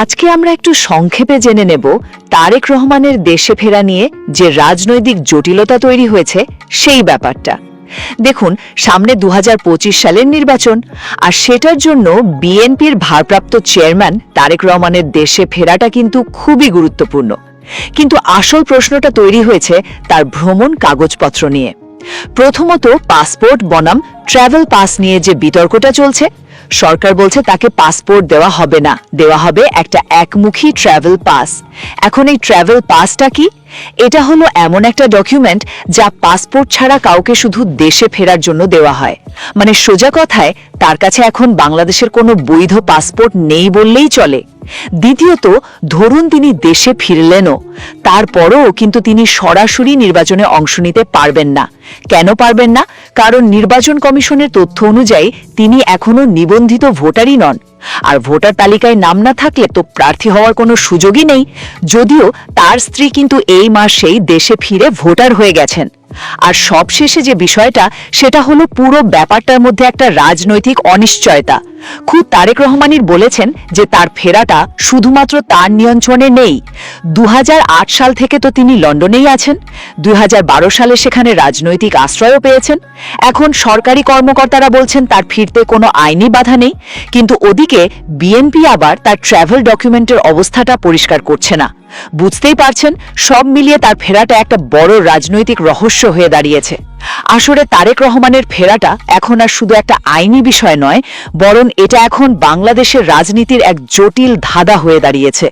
আজকে আমরা একটু সংক্ষেপে জেনে নেব তারেক রহমানের দেশে ফেরা নিয়ে যে রাজনৈতিক জটিলতা তৈরি হয়েছে, সেই ব্যাপারটা। দেখুন, সামনে দু হাজার পঁচিশ সালের নির্বাচন, আর সেটার জন্য বিএনপির ভারপ্রাপ্ত চেয়ারম্যান তারেক রহমানের দেশে ফেরাটা কিন্তু খুবই গুরুত্বপূর্ণ। কিন্তু আসল প্রশ্নটা তৈরি হয়েছে তার ভ্রমণ কাগজপত্র নিয়ে। প্রথমত পাসপোর্ট, বনাম, ট্রাভেল পাস নিয়ে যে বিতর্কটা চলছে সরকার বলছে তাকে পাসপোর্ট দেওয়া হবে না। দেওয়া হবে একটা একমুখী ট্রাভেল পাস এখন এই ট্রাভেল পাসটা কি? এটা হলো এমন একটা ডকুমেন্ট যা পাসপোর্ট ছাড়া কাউকে শুধু দেশে ফেরার জন্য দেওয়া হয়। মানে সোজা কথায়, তার কাছে এখন বাংলাদেশের কোনো বৈধ পাসপোর্ট নেই বললেই চলে। দ্বিতীয়ত, ধরুন তিনি দেশে ফিরলেনও, তারপরও কিন্তু তিনি সরাসরি নির্বাচনে অংশ নিতে পারবেন না। কেন পারবেন না? কারণ নির্বাচন কমিশনের তথ্য অনুযায়ী, তিনি এখনও নিবন্ধিত ভোটারই নন। আর ভোটার তালিকায় নাম না থাকলে তো প্রার্থী হওয়ার কোনো সুযোগই নেই। যদিও তার স্ত্রী কিন্তু এই মাসেই দেশে ফিরে ভোটার হয়ে গেছেন। আর সবশেষে যে বিষয়টা, সেটা হলো পুরো ব্যাপারটার মধ্যে একটা রাজনৈতিক অনিশ্চয়তা। খুব তারেক রহমানির বলেছেন যে তার ফেরাটা শুধুমাত্র তার নিয়ন্ত্রণে নেই। দু হাজার আট সাল থেকে তো তিনি লন্ডনেই আছেন দু হাজার বারো সালে সেখানে রাজনৈতিক আশ্রয়ও পেয়েছেন। এখন সরকারি কর্মকর্তারা বলছেন তার ফিরতে কোনো আইনি বাধা নেই, কিন্তু ওদিকে বিএনপি আবার তার ট্র্যাভেল ডকুমেন্টের অবস্থাটা পরিষ্কার করছে না। বুঝতেই পারছেন, সব মিলিয়ে তার ফেরাটা একটা বড় রাজনৈতিক রহস্য হয়ে দাঁড়িয়েছে। আসলে তারেক রহমানের ফেরাটা এখন আর শুধু একটা আইনি বিষয় নয়, বরং এটা এখন বাংলাদেশের রাজনীতির এক জটিল ধাঁধা হয়ে দাঁড়িয়েছে।